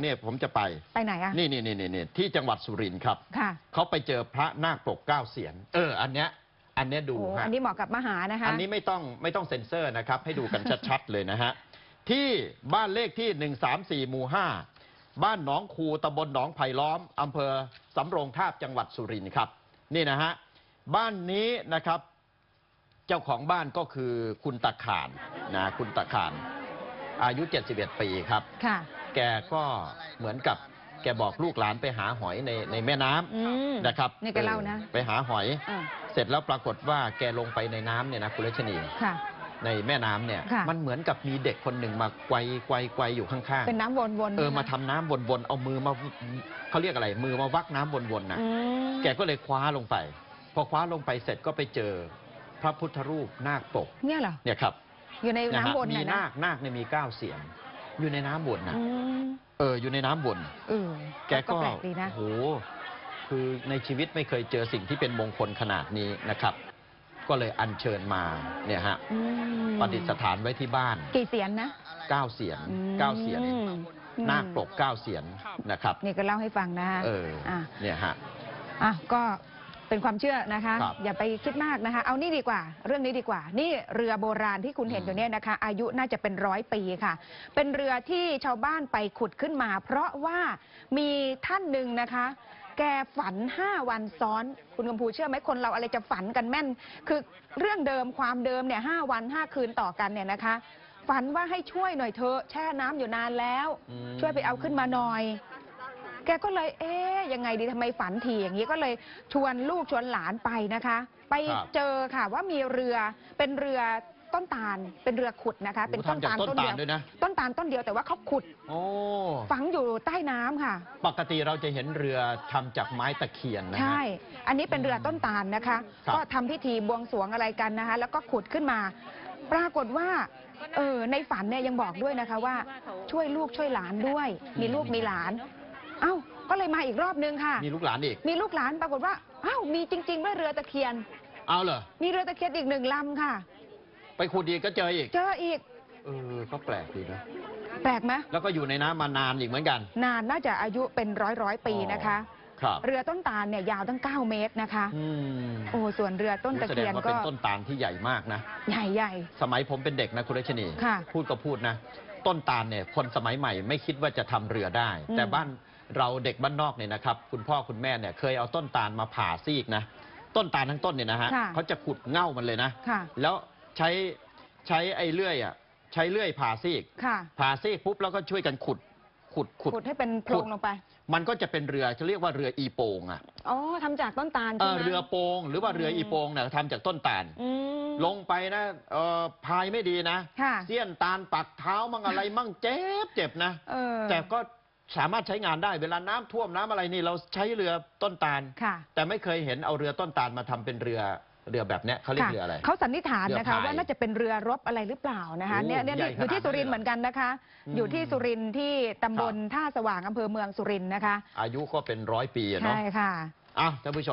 เนี่ยผมจะไปไปไหนอะนี่นี่นี่นี่นี่ที่จังหวัดสุรินทร์ครับค่ะเขาไปเจอพระนาคปกเก้าเสียนเอออันเนี้ยอันเนี้ยดูโอ้ฮะอันนี้เหมาะกับมหานะคะอันนี้ไม่ต้องไม่ต้องเซ็นเซอร์นะครับ ให้ดูกันชัดๆเลยนะฮะที่บ้านเลขที่134หมู่5บ้านหนองคูตำบลหนองไผ่ล้อมอำเภอสำโรงทาบจังหวัดสุรินทร์ครับ นี่นะฮะบ้านนี้นะครับ เจ้าของบ้านก็คือคุณตะขานนะคุณตะขานอายุ 71 ปีครับค่ะ แกก็เหมือนกับแกบอกลูกหลานไปหาหอยในในแม่น้ำอืมนะครับนี่แกเล่านะออไปหาหอย อ่าเสร็จแล้วปรากฏว่าแกลงไปในน้ำเนี่ยนะคุณรัชนี ค่ะ ในแม่น้ำเนี่ย ค่ะ มันเหมือนกับมีเด็กคนหนึ่งมาไกวไกวไกวอยู่ข้างเป็นน้ำวนๆๆเออนะคะมาทำน้ำวนๆเอามือมาเขาเรียกอะไร มือมาวักน้ำวนๆนะ อืม แกก็เลยคว้าลงไป พอคว้าลงไปเสร็จก็ไปเจอพระพุทธรูปนาคปกเนี่ยเหรอ เนี่ยครับอยู่ในนะฮะน้ำวนมีน่ะนานะคนาคเนี่ยมีเก้าเสียง อยู่ในน้ำวนนะอืมเออ อยู่ในน้ำวน เออแกก็แปลกดีนะ โอ้โห คือในชีวิตไม่เคยเจอสิ่งที่เป็นมงคลขนาดนี้นะครับ ก็เลยอัญเชิญมาเนี่ยฮะอืมประดิษฐานไว้ที่บ้าน กี่เสียนนะเก้าเสียนอืมเก้าเสียนอืมนาคปกเก้าเสียนนะครับ นี่ก็เล่าให้ฟังนะเอออะเนี่ยฮะ อะก็ เป็นความเชื่อนะคะ ครับอย่าไปคิดมากนะคะ เอานี่ดีกว่า เรื่องนี้ดีกว่า นี่เรือโบราณที่คุณเห็นอืมอยู่เนี่ยนะคะ อายุน่าจะเป็นร้อยปีค่ะ เป็นเรือที่ชาวบ้านไปขุดขึ้นมา เพราะว่ามีท่านหนึ่งนะคะ แกฝัน5วันซ้อน คุณกำพูเชื่อไหมคนเราอะไรจะฝันกันแม่น คือเรื่องเดิมความเดิมเนี่ยหวัน5คืนต่อกันเนี่ยนะคะ ฝันว่าให้ช่วยหน่อยเถอะแช่น้ำอยู่นานแล้ว อืม ช่วยไปเอาขึ้นมาหน่อย แกก็เลยเอ๊ยยังไงดีทำไมฝันทีอย่างนี้ก็เลยชวนลูกชวนหลานไปนะคะ ไปครับเจอค่ะว่ามีเรือเป็นเรือต้นตาลเป็นเรือขุดนะคะ เป็นต้นทำจากตาลต้นต้นตาเดีลยวด้วยนะต้นตาลต้นเดียวแต่ว่าเขาขุดโอ้ฝังอยู่ใต้น้ำค่ะ ปกติเราจะเห็นเรือทำจากไม้ตะเคียนนะฮะใช่ อันนี้เป็นเรือต้นตาลนะคะครับก็ทำพิธีบวงสรวงอะไรกันนะคะ แล้วก็ขุดขึ้นมา ปรากฏว่าเออในฝันเนี่ยยังบอกด้วยนะคะว่า ช่วยลูกช่วยหลานด้วย มีลูกมีหลาน เอ้าก็เลยมาอีกรอบนึงค่ะ มีลูกหลานอีก มีลูกหลานปรากฏว่าเอ้ามีจริงๆด้วยเรือตะเคียน เอาเหรอ มีเรือตะเคียนอีกหนึ่งลำค่ะ ไปขุดอีกก็เจออีก เจออีก เออ ก็แปลกดีนะ แปลกไหมแล้วก็อยู่ในน้ำมานานอีกเหมือนกัน นานน่าจะอายุเป็นร้อยร้อยๆปีนะคะ ครับ เรือต้นตาลเนี่ยยาวตั้ง 9 เมตรนะคะ อืมโอ้ ส่วนเรือต้นตะแสดเคียงนว่าก็เป็นต้นตาลที่ใหญ่มากนะ ใหญ่ใหญ่ สมัยผมเป็นเด็กนะคุณรัชนี ค่ะ พูดก็พูดนะ ต้นตาลเนี่ยคนสมัยใหม่ไม่คิดว่าจะทำเรือได้อืมแต่บ้าน เราเด็กบ้านนอกเนี่ยนะครับ คุณพ่อคุณแม่เนี่ยเคยเอาต้นตาลมาผ่าซีกนะ ต้นตาลทั้งต้นเนี่ยนะฮะค่ะเขาจะขุดเง่ามันเลยนะ ค่ะ แล้วใช้ใช้ไอ้เลื่อยอะใช้เลื่อยผ่าซีก ค่ะ ผ่าซีกปุ๊บแล้วก็ช่วยกันขุดขุดขุด ขุดให้เป็นโพรงลงไป มันก็จะเป็นเรือจะเรียกว่าเรืออีโปงอะอ๋อทำจากต้นตาลเอใช่อไหม เรือโปง หรือว่าเรืออมอีโปงเนี่ยทำจากต้นตาล อืม ลงไปนะเออพายไม่ดีนะ ค่ะ เสี้ยนตาลปักเท้ามั่งอะไรมั่งเจ็บเจ็บนะ เออแต่ก็ สามารถใช้งานได้เวลาน้ำท่วมน้ำอะไรนี่เราใช้เรือต้นตาลค่ะแต่ไม่เคยเห็นเอาเรือต้นตาลมาทำเป็นเรือเรือแบบเนี้ยเขาเรียกค่ะเรืออะไรเขาสันนิษฐานนะคะเรือพายว่าน่าจะเป็นเรือรบอะไรหรือเปล่านะคะโอ้เนี่ยเนี่ยใหญ่อยู่ที่ขนาดนั้นสุรินทร์เลยเหรอเหมือนกันนะคะอืมอยู่ที่สุรินทร์ที่ตำบลท่าสว่างอำเภอเมืองสุรินทร์นะคะ อายุก็เป็นร้อยปีอะเนาะใช่ค่ะอ้าวท่านผู้ชม